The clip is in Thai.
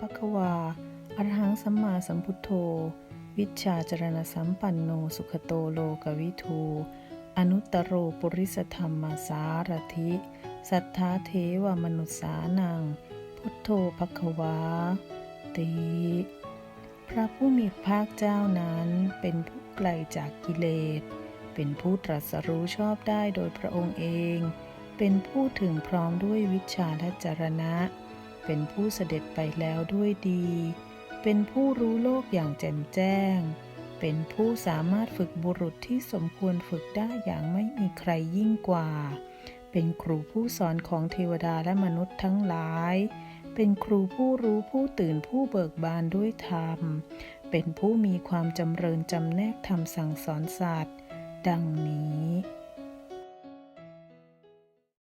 ภควาอรหังสัมมาสัมพุทโธ วิชาจรณสัมปันโนสุขโตโลกวิทูอนุตตโรปุริสธรรมสารถิ สัทธาเทวมนุษสานัง พุทโธภควาติพระผู้มีพระภาคเจ้านั้นเป็นผู้ไกลจากกิเลส เป็นผู้ตรัสรู้ชอบได้โดยพระองค์เอง เป็นผู้ถึงพร้อมด้วยวิชาและจรณะ เป็นผู้เสด็จไปแล้วด้วยดี เป็นผู้รู้โลกอย่างแจ่มแจ้ง เป็นผู้สามารถฝึกบุรุษที่สมควรฝึกได้อย่างไม่มีใครยิ่งกว่า เป็นครูผู้สอนของเทวดาและมนุษย์ทั้งหลาย เป็นครูผู้รู้ผู้ตื่นผู้เบิกบานด้วยธรรม เป็นผู้มีความจำเริญจำแนกธรรมสั่งสอนสัตว์ ดังนี้